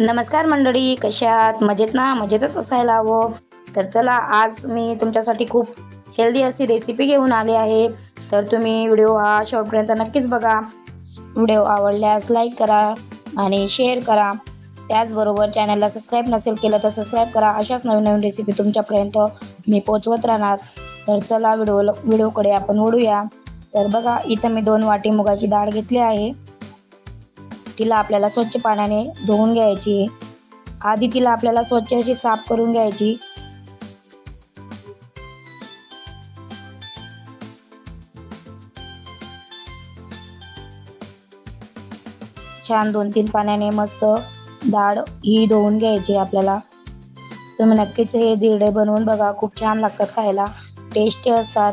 नमस्कार मंडळी कशात मजेत ना? मजेतच असायला हवं. तर चला आज मी तुमच्यासाठी खूप हेल्दी अशी रेसिपी घेऊन आले आहे. तर तुम्ही व्हिडिओ हा शेवटपर्यंत नक्कीच बघा. व्हिडिओ आवडल्यास लाईक करा आणि शेअर करा. त्याचबरोबर चॅनलला सबस्क्राईब नसेल केलं तर सबस्क्राईब करा. अशाच नवीन नवीन रेसिपी तुमच्यापर्यंत मी पोचवत राहणार. तर चला व्हिडिओ व्हिडिओकडे आपण ओढूया तर बघा इथं मी दोन वाटी मुगाची डाळ घेतली आहे. तिला आपल्याला स्वच्छ पाण्याने धुवून घ्यायची. आधी तिला आपल्याला स्वच्छ अशी साफ करून घ्यायची. छान दोन तीन पाण्याने मस्त डाळ ही धुवून घ्यायची आपल्याला. तुम्ही नक्कीच हे दिरडे बनवून बघा खूप छान लागतात खायला. टेस्टी असतात.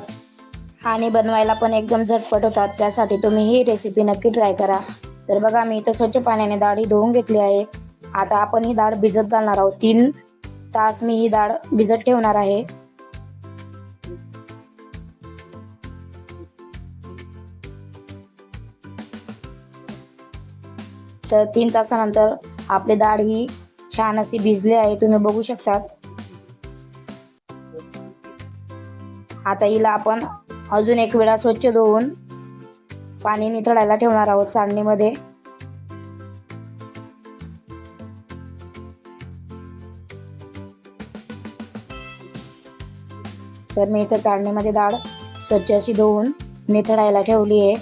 आणि बनवायला पण एकदम झटपट होतात त्यासाठी तुम्ही ही रेसिपी नक्की ट्राय करा. तर बघा मी इथं स्वच्छ पाण्याने डाळ ही धुवून घेतली आहे. आता आपण ही डाळ भिजत घालणार आहोत. तीन तास मी ही डाळ भिजत ठेवणार आहे. तर तीन तासानंतर आपली डाळ ही छान अशी भिजली आहे. तुम्ही बघू शकतात. आता हिला आपण अजून एक वेळा स्वच्छ धुवून पाणी निथळायला ठेवणार आहोत चाळणीमध्ये तर मी इथं चाळणीमध्ये डाळ स्वच्छ अशी धुवून निथळायला ठेवली आहे.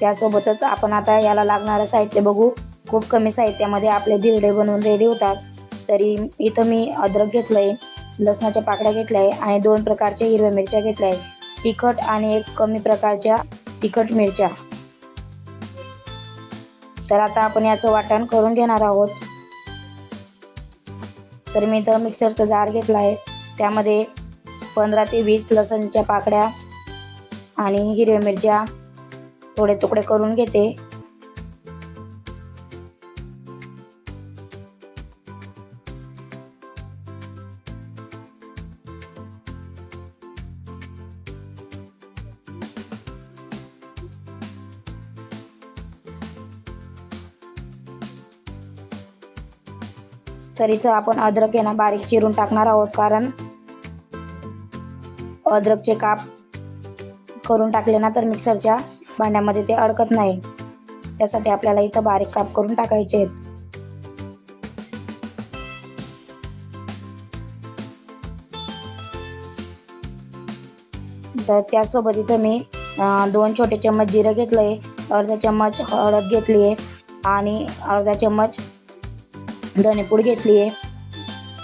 त्यासोबतच आपण आता याला लागणारं साहित्य बघू. खूप कमी साहित्यामध्ये आपले धिरडे बनवून रेडी होतात. तरी इथं मी अद्रक घेतलं आहे लसणाच्या पाकळ्या घेतल्या आहे आणि दोन प्रकारच्या हिरव्या मिरच्या घेतल्या आहे तिखट आणि एक कमी प्रकारच्या तिखट मिरच्या. तर आता आपण याचं वाटण करून घेणार आहोत. तर मी इथं मिक्सरचा जार घेतला आहे त्यामध्ये पंधरा ते वीस लसणच्या पाकळ्या आणि हिरव्या मिरच्या थोडे तुकडे करून घेते. तर इथं आपण अद्रक यांना बारीक चिरून टाकणार आहोत कारण अद्रकचे काप करून टाकले ना तर मिक्सरच्या भांड्यामध्ये ते अडकत नाही. त्यासाठी आपल्याला इथं बारीक काप करून टाकायचे आहेत. तर त्यासोबत इथं मी दोन छोटे चम्मच जिरं घेतलं आहे अर्धा चम्मच हळद घेतली आहे आणि अर्धा चम्मच धनेपूड घेतली आहे.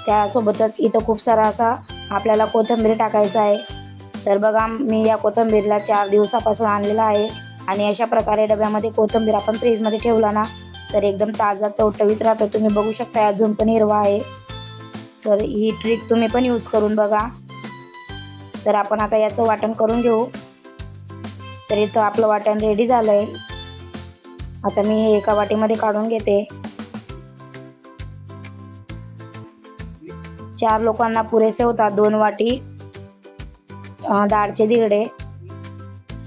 त्यासोबतच इथं खूप सारा असा आपल्याला कोथिंबीर टाकायचा आहे. तर बघा मी या कोथिंबीरला चार दिवसापासून आणलेला आहे. आणि अशा प्रकारे डब्यामध्ये कोथिंबीर आपण फ्रीजमध्ये ठेवला ना तर एकदम ताजा टवटवीत राहतो. तुम्ही बघू शकता अजून पण हिरवा आहे. तर ही ट्रिक तुम्ही पण यूज करून बघा. तर आपण आता याचं वाटण करून घेऊ. तर इथं आपलं वाटण रेडी झालं आहे आता मी हे एका वाटीमध्ये काढून घेते. चार लोकांना पुरेसे होतात दोन वाटी डाळचे दिरडे.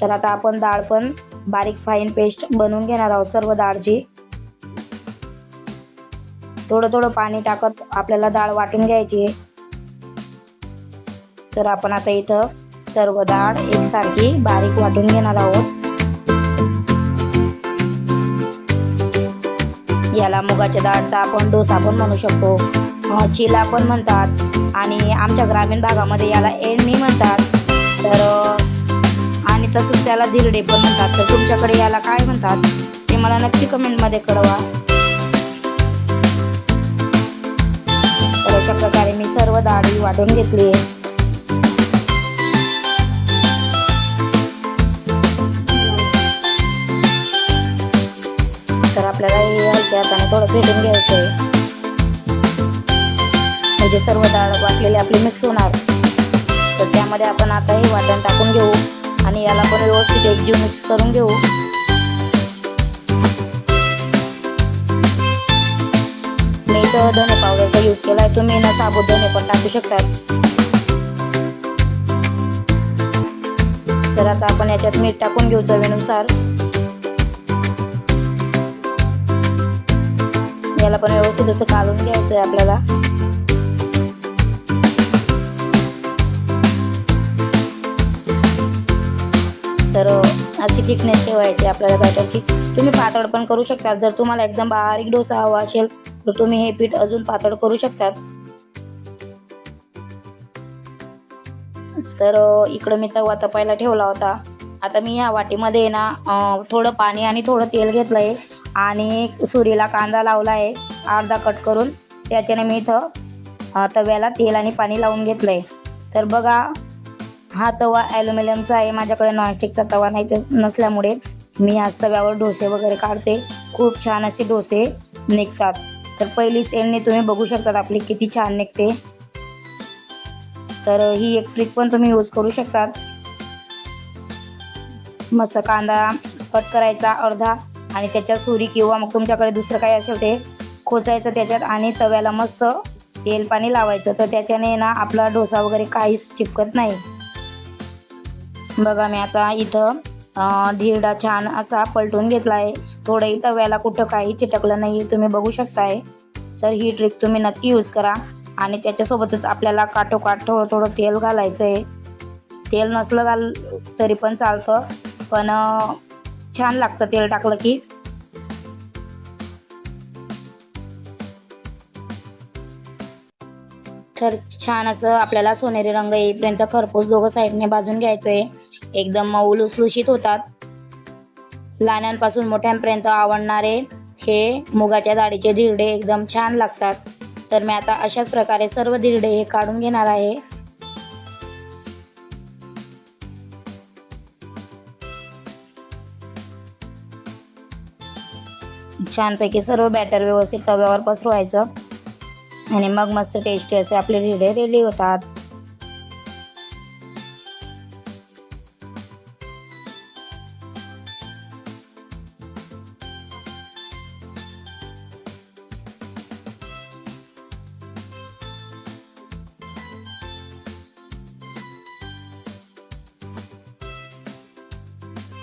तर आता आपण डाळ पण बारीक फाईन पेस्ट बनवून घेणार आहोत सर्व डाळची थोडं थोडं पाणी टाकत आपल्याला डाळ वाटून घ्यायची तर आपण आता इथं सर्व डाळ एकसारखी बारीक वाटून घेणार आहोत. याला मुगाच्या डाळचा आपण डोसा पण म्हणू शकतो. चिला पण म्हणतात. आणि आमच्या ग्रामीण भागामध्ये याला एळणी म्हणतात. तर आणि तसंच त्याला धिरडे पण म्हणतात. तर तुमच्याकडे याला काय म्हणतात? ते मला नक्की कमेंटमध्ये कळवा. तर अशा प्रकारे मी सर्व डाळी वाटून घेतली आहे. तर आपल्याला हे हलक्या हाताने थोडं फेटून घ्यायचं आहे म्हणजे सर्व डाळ वाटलेले आपली मिक्स होणार. तर त्यामध्ये आपण आता हे वाटण टाकून घेऊ आणि याला पण व्यवस्थित एकजीव मिक्स करून घेऊ. मी इथं धने पावडरचा यूज केला आहे तुम्ही ना साबुत धने पण टाकू शकतात. तर आता आपण याच्यात मीठ टाकून घेऊ चवीनुसार. याला पण व्यवस्थित असं काढून घ्यायचं आहे आपल्याला. तर अशी थिकनेस ठेवायची आपल्याला बॅटरची तुम्ही पातळ पण करू शकता जर तुम्हाला एकदम बारीक डोसा हवा असेल तर तुम्ही हे पीठ अजून पातळ करू शकतात. तर इकडं मी तवा तपायला ठेवला होता. आता मी ह्या वाटीमध्ये ना थोडं पाणी आणि थोडं तेल घेतलं आहे आणि सुरीला कांदा लावला आहे अर्धा कट करून त्याच्याने मी इथं तव्याला तेल आणि पाणी लावून घेतलं आहे तर बघा हा तवा ॲल्युमिनियमचा आहे. माझ्याकडे नॉनस्टिकचा तवा नाही ते नसल्यामुळे मी आज तव्यावर डोसे वगैरे काढते. खूप छान असे डोसे निघतात. तर पहिलीच एंडने तुम्ही बघू शकतात आपली किती छान निघते. तर ही एक ट्रिक पण तुम्ही यूज करू शकतात. मस्त कांदा कट करायचा अर्धा आणि त्याच्यात सुरी किंवा मग तुमच्याकडे दुसरं काही असेल ते खोचायचं त्याच्यात आणि तव्याला मस्त तेल पाणी लावायचं. तर त्याच्याने ना आपला डोसा वगैरे काहीच चिपकत नाही. बघा मी आता इथं धिरडा छान असा पलटून घेतला आहे थोडंही तव्याला कुठं काही चिटकलं नाही तुम्ही बघू शकताय. तर ही ट्रिक तुम्ही नक्की यूज करा. आणि त्याच्यासोबतच आपल्याला काठोकाठ थोडं थोडं तेल घालायचं आहे तेल नसलं घाल तरी पण चालतं. पण छान लागतं तेल टाकलं की. तर छान असं आपल्याला सोनेरी रंग येईपर्यंत खरपूस दोघं साईडने भाजून घ्यायचं आहे एकदम मऊ लुसलुशीत होतात. लहानांपासून मोठ्यांपर्यंत आवडणारे हे मुगाच्या डाळीचे धिरडे एकदम छान लागतात. तर मी आता अशाच प्रकारे सर्व धिरडे हे काढून घेणार आहे. छानपैकी सर्व बॅटर व्यवस्थित तव्यावर पसरवायचं. आणि मग मस्त टेस्टी असे आपले धिरडे रेडी होतात.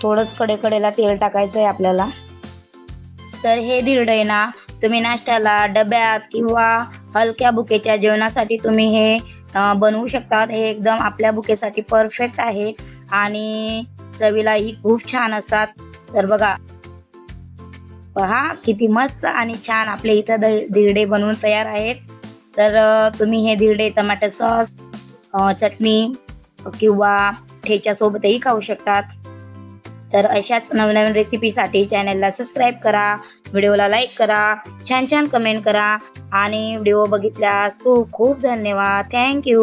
थोडंच कडेकडेला तेल टाकायचं आहे आपल्याला. तर हे धिरडे ना तुम्ही नाश्त्याला डब्यात किंवा हलक्या बुकेच्या जेवणासाठी तुम्ही हे बनवू शकतात. हे एकदम आपल्या बुकेसाठी परफेक्ट आहे. आणि चवीलाही खूप छान असतात. तर बघा. पहा किती मस्त आणि छान आपले इथं द धिरडे बनवून तयार आहेत. तर तुम्ही हे धिरडे टमाटर सॉस चटणी किंवा ठेच्यासोबतही खाऊ शकतात. तर अशाच नवनवीन रेसिपीसाठी चॅनलला सबस्क्राईब करा. व्हिडिओला लाईक करा छान छान कमेंट करा. आणि व्हिडिओ बघितल्यास खूप खूप धन्यवाद. थँक्यू